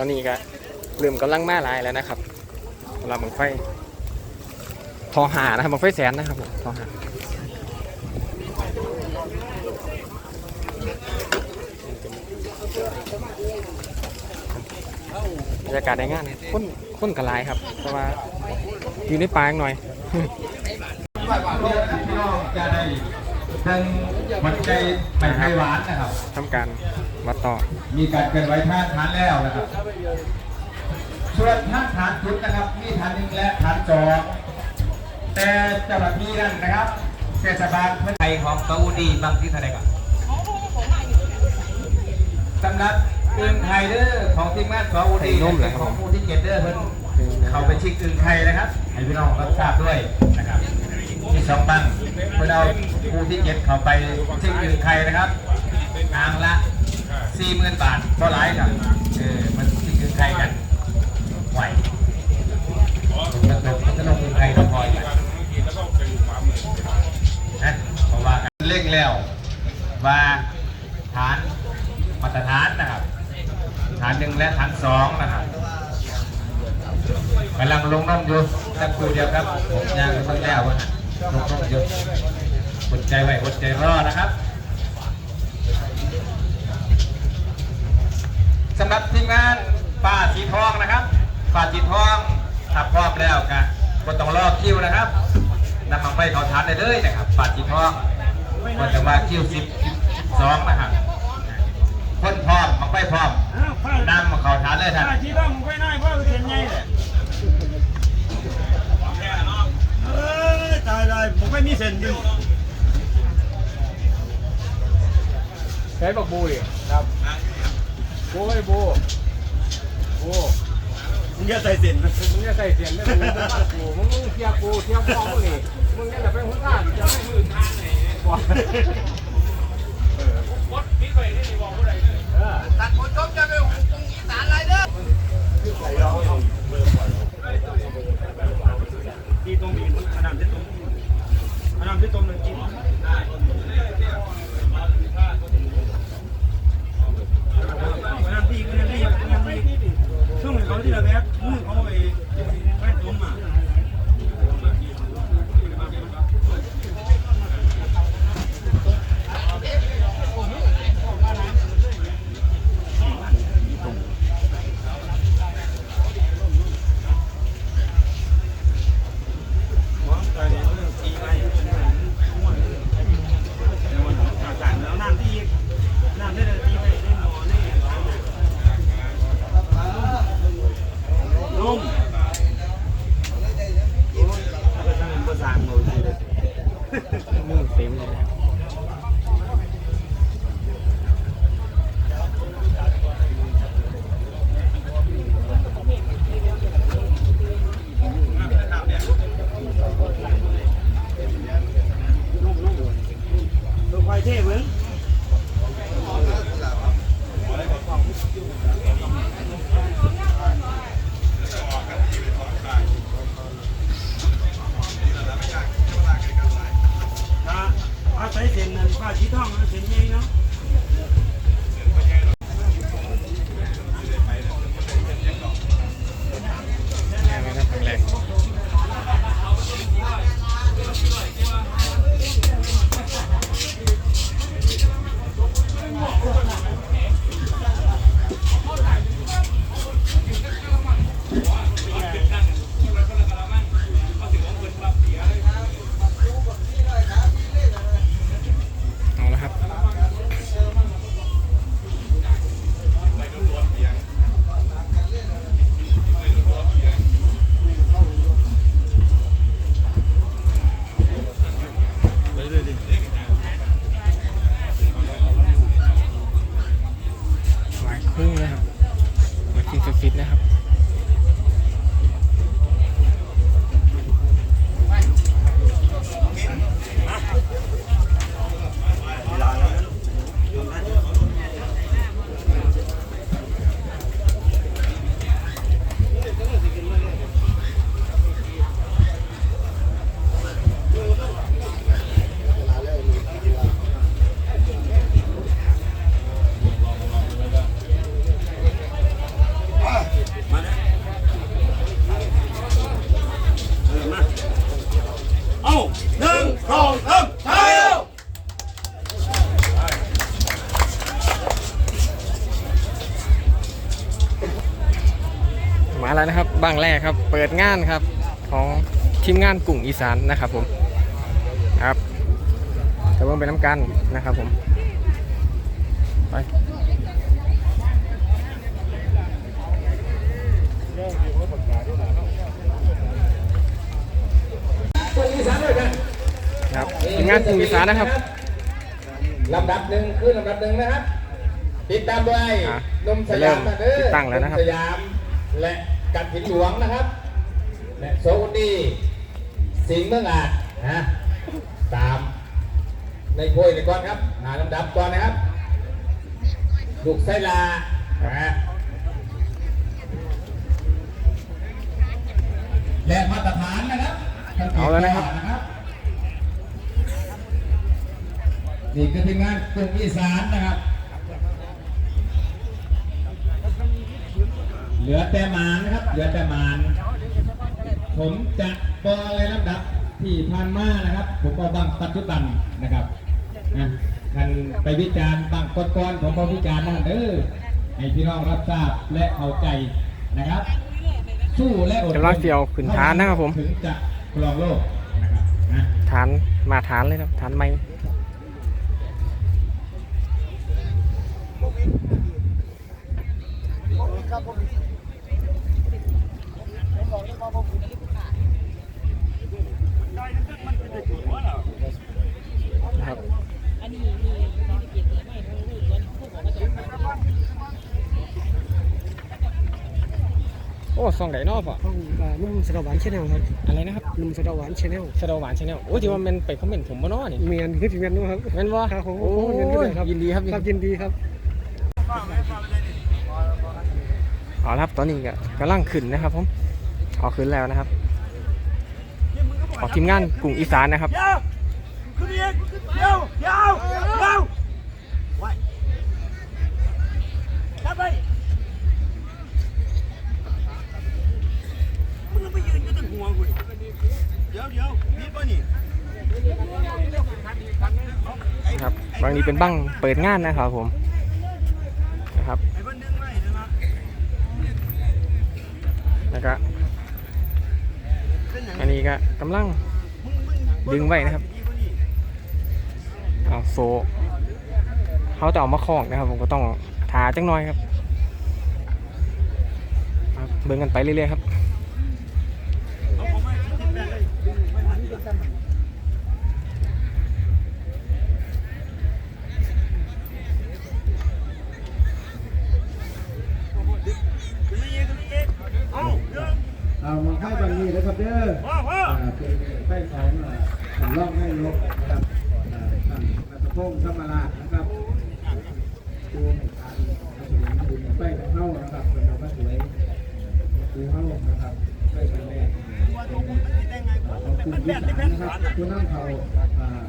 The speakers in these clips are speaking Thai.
ตอนนี้ก็เริ่มกำลังมาหลายแล้วนะครับสำหรับบังไฟทอหานะครับบังไฟแสนนะครับผมทอหาบรรยากาศในงานค้นค้นกระลายครับ เพราะว่าอยู่ในป่าหน่อย พี่น้องจะได้เป็นหัวใจไม่ไทยหวานนะครับ ทำการวัดต่อ มีการเกินไว้ท่าฐานแล้วนะครับ ส่วนท่าฐานชุดนะครับ มีฐานหนึ่งและฐานสองแต่เจ้าหน้าที่นั่นนะครับเทศบาลเพื่อไทยของซาอุดีบางที่เท่าไหร่กันสำหรับอึ่งไทยเดอร์ของทีมงานซาอุดีไข่นุ่มเหรอครับของผู้ที่เกตเดอร์เพิ่นเขาไปชิกอึ่งไทยนะครับ ให้พี่น้องรับทราบด้วยนะครับ มีสองบังเพื่อเอาผู้ที่เก็บเขาไปชิกอึ่งไทยนะครับทางละสี่หมื่นบาทก็หลายครับเออมันที่คือใครกันไหวมันจะมันจะลงมือใครก็พออยู่นะเพราะว่าการเล่งแล้วว่าฐานมาตรฐานนะครับ ฐานหนึ่งและฐานสองนะครับกำลังลงน้ำอยู่สักครู่เดียวครับผมย่างไปเพิ่แล้วว่า ลงน้ำอยู่อดใจไว้อดใจรอนะครับสำหรับทีมงานป่าสีทองนะครับป่าสีทองถ้าพร้อมแล้วก็ก็ต้องรอคิวนะครับนำมาไปเขาทานได้เลยนะครับป่าสีทองก็จะว่าคิวสิบสองนะครับคนพร้อมมาไปพร้อมนำมาเขาทานเลยท่าน ถ้าที่ต้องไปหน้าเพราะเรียนไงเลยเอ อตายเลยผมไม่มีเส้นดึงใช้บักบูดิครับบูไอ้บูบูมึงอย่าใส่เส้นนะมึงจะใส่เสียงได้มึงจะมากูมึงมึงเทียบกูเทียบพ่อมึงนี่มึงจะเป็นหัวหน้าจะไม่มือทางไหน มึงเต็มเลยนะตัว หลายคู่นะครับมากินฟิตๆนะครับ งแรกครับ เปิดงานครับของทีมงานกลุ่งอีสานนะครับผมครับจะเบิ่งไปน้ำกันนะครับผมไปกรุงอีสานด้วยกันครับทีมงานกลุ่งอีสานนะครับลำดับหนึ่งคือลำดับหนึ่งนะครับ ติดตามด้วยอะนมสยามนะเด้อติดตั้งแล้วนะครับมสยามและ กัดหินหลวงนะครับและโซอุดี สิงห์เมืองอาจนะตามในโพยในก่อนครับ หาลำดับก่อนนะครับลูกไซลานะฮะและมาตรฐานนะครับเอาแล้วนะครับ นี่คือทีมงานกลุ่มอีสานนะครับ เห ลือแต่หมานนะครับ เหลือแต่หมาน ผมจะบออะไรลำดับที่ผ่านมานะครับ ผมก็บังปัจจุบันนะครับนะท่านไปวิจารณ์บางก้อนๆผมก็วิจารณ์นะเด้อให้พี่น้องรับทราบและเข้าใจนะครับ สู้และอดทนกำลังเสี่ยวขึ้นฐานนะครับผมถึงจะครองโลกนะครับนะฐานมาฐานเลยครับฐานไม้นะ ครับโอ้ซองไหนนอกอะห้องอ่านุ่มสะดาวหวานชาแนลครับอะไรนะครับนุ่มสะดาวหวานชาแนลชาดหวานชาแนลโอ้ที่ว่ามันไปคอมเมนต์ผมบ่เน้อนี่เมียนคือทีมงานนู้นครับแม่นบ่ครับผมโอ้ผมเมียนด้วยครับยินดีครับยินครับดียินดีครับ เอาละครับตอนนี้ก็กำลังขึ้นนะครับผม เอาขึ้นแล้วนะครับ ออกทีมงานกลุ่มอีสานนะครับยาวขึ้นอีกยาวยาวยาวไว้จับไปมึงไปยืนอยู่ตรงหัวกูเดี๋ยวเยวมีป่ะนี่นะครับบางนี้เป็นบั้งเปิดงานนะครับผมนะครับนะแล้วก็เป็นหยัง อันนี้ก็กำลังดึงไว้นะครับ เอาโซเขาจะเอามาคล้องนะครับ ผมก็ต้องทาจังน้อยครับครับเบิ่งกันไปเรื่อยๆครับ คุณวิสานนะครับคุณน้ำเขา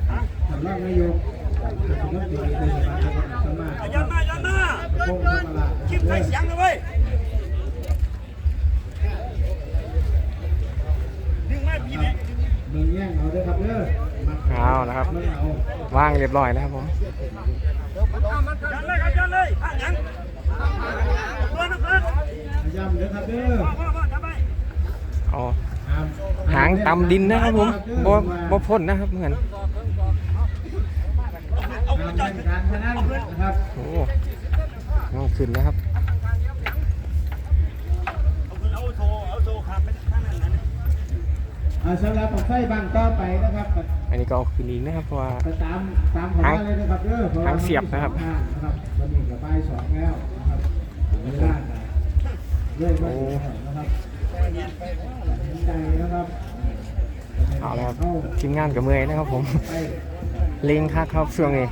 อ่าสำรองนายกสำรองดีในสภาจังหวัดสมายันมายันมานัทพงศ์ธรรมคลิปใส่เสียงเลยเว้ยดึงม้พี่แม่เมืองแย่งเอาเด้อครับเด้อมาเอานะครับเมืองเอาว่างเรียบร้อยนะครับผมยันเลยครับยันเลยอะยันตัวนักเรียนยายามเด้อครับเด้ออพ่อพ่อจับไปเอาหางตำดินนะครับผมบ่บ่พ่นนะครับเหมือนเอาห้ามจอเล่ดนการพนันนะครับโอ้เอาขึ้นนะครับเอาโทรเอาโทรขับไปข้างนั้นนั่นอ่าสำหรับผมไฟบางต่อไปนะครับก็อันนี้ก็เอาขึ้นอีกนะครับเพราะว่าก็ตามตามผมมาเลยนะครับเด้อพราะว่าหางเสียบนะครับมันมีสองทางนะครับวันนี้กับป้ายสองแล้วนะครับเวลาก็เรื่อยมานะครับ เห็นใจนะครับเอาแล้วครับทีมงานกับเมื่อยนะครับผมไปเล็งคักครับช่วงนี้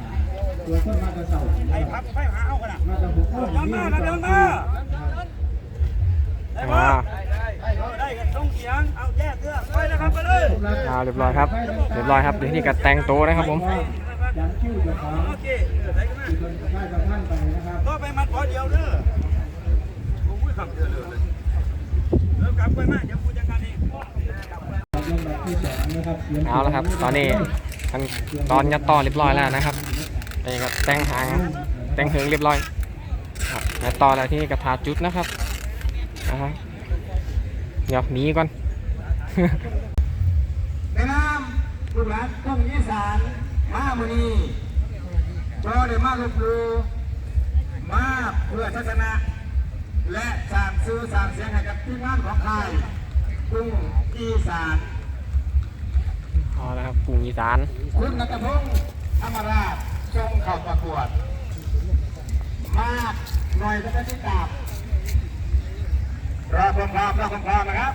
ตัวต้นมากระเสาไอ้พับไปหาเอากันนะมาตะหุกเข้ายันมานะยันมาได้อ่าปะได้กันต้องเสียงเอาแยกเสื้อไปนะครับไปเลยเอาเรียบร้อยครับเรียบร้อยครับเดี๋ยวนี้ก็แต่งโตวนะครับผมยันคิ้วจะของโอเคใส่กันมาที่คนได้กับท่านไปนะครับก็ไปมัดพอเดียวเด้อโอ้ยคำเดียวเลยเลิกกลับไปมาเดี๋ยวกูจัดการ เองลำดับที่สองนะครับเอาละครับ ตอนนี้ขั้นตอนยัดต่อเรียบร้อยแล้วนะครับอันนี้ก็แต่งหางแต่งเหิงเรียบร้อยครับยัดต่อแล้วที่นี่ก็ทาจุดนะครับนะฮะเดี๋ยวหนีก่อนในน้ำลูกหลานทุ่งอีสานมามือนี้โจได้มาลบลูมาเพื่อทัศนะ และสร้างซื้อสร้างเสียงให้กับทีมงานของค่ายทุ่งอีสาน เอาละครับกรุงอีสานคุณนัทพงศ์ธรรมราชทรงเข้าประกวด มากหน่อยก็จะที่กราบรอความพร้อมรอความพร้อมนะครับ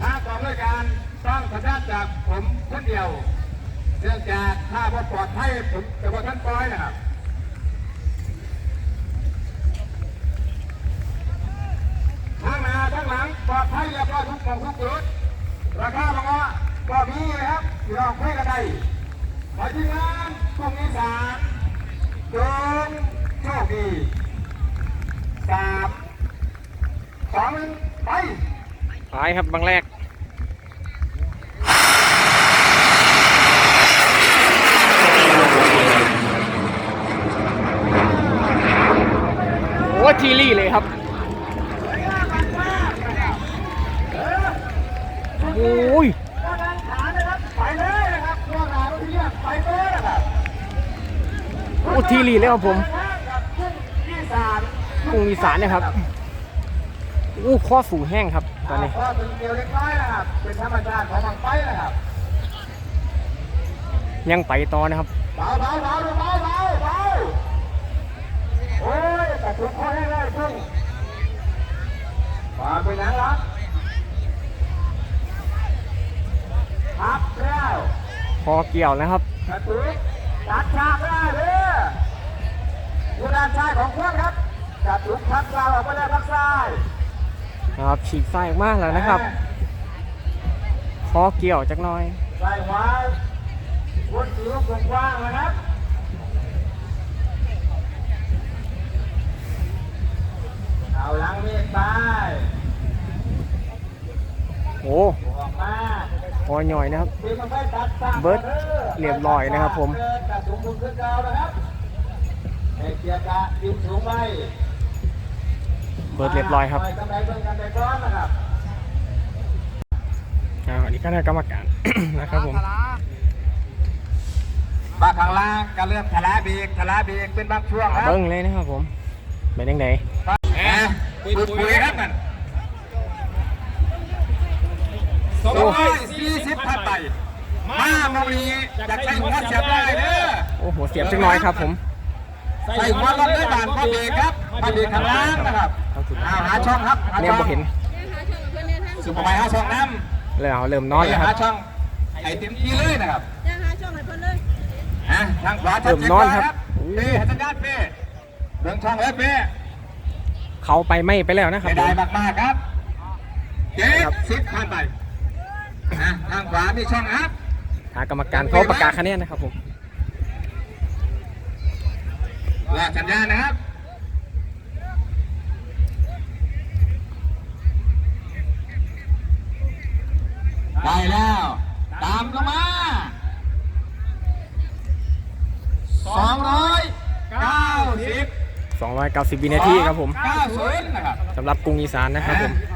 ถ้ากองด้วยการต้องสัญญาจากผมคนเดียวเนื่องจากถ้าว่าปลอดภัยผมจะว่าท่านปล่อยนะครับทั้งหน้าทั้งหลังปลอดภัยเรียบร้อยทุกหมองทุกจุดราคาบางว่า ก็มีนะครับที่เราคุยกันได้ขอทีมงานกลุ่มอีสานจงโชคดีสามสองหนึ่งไปไปครับบางแรกโอ้ทีรี่เลยครับโอ้ย ไปเลยนะครับตัวหาที่เรียกไปเลยนะครับ โอ้ทีรี่เลยครับผมกับกุ้งอีสานกรุงอีสานเนะครับโอ้ข้อสูงแห้งครับตอนนี้พอถึงเดียวเล็กน้อยนะครับเป็นธรรมชาติของบางไฟนะครับ ยังไปต่อนะครับเบาเบาเบาเบาเบาเบาโอ้ยแต่ถุงคอให้เลยกุ้งมาเป็นยังครับครับแล้วพอเกี่ยวนะครับกระ ตุ้นจัดฉากได้เลยอยู่ด้านซ้ายของเครื่องครับกระตุ้นพักเราออกไปได้พักซ้ายครับฉีกไฟออกมากแล้วนะครับคอเกี่ยวจักหน่อยใส่ไว้วนสีลูกกว้างๆนะครับเอาหลังมีดไปโอ้ออกมา พอหน่อยนะครับตีมันไปตัดสามเบิร์ดเรียบร้อยนะครับผมกระสูงบุญขึ้นเกานะครับให้เกียร์กะดินสูงไปเบิร์ดเรียบร้อยครับไปกำไรเบิ่งกันไปก้อนนะครับอ่าอันนี้คณะกรรมการนะครับผมบางข้างล่างก็เริ่มทะลาเบรกทะลาเบรกเป็นบางช่วงครับเบิ้งเลยนะครับผมเป็นยังไงแหมปุ๋ยปุ๋ยครับมัน สองร้อยสี่สิบพันไตมาโมงนี้อยากใช้หัวเสียบได้เด้อโอ้โห เสียบจักหน่อยครับผม ใส่หัวรถด้วยบานพ่อเบรกครับพ่อเบรกข้างล่างนะครับเอาหาช่องครับหาเนี่ยช่องบ่เห็นสุภาพหาช่องน้เลยเอาเริ่มำนอนแล้วคหารับช่องไอเต็มที่เลยนะครับยังหาช่องให้เพิ่นเลยฮะทางขวาชัดเจนกว่าครับเป้ให้สัญญาณเป้เบื้องช่องเลยเป้เขาไปไม่ไปแล้วนะครับไม่ผได้มมากๆครับเจ็ดสิบผ่านไป นะทางขวามีช่องครับหากรรมการเขาประกาศคะแนนนะครับผมรอสัญญาณนะครับได้แล้ว ตามลงมาสองร้อยเก้าสิบ290วินาทีครับผม เก้าศูนย์นะครับ สำหรับกรุงอีสานนะครับผมอ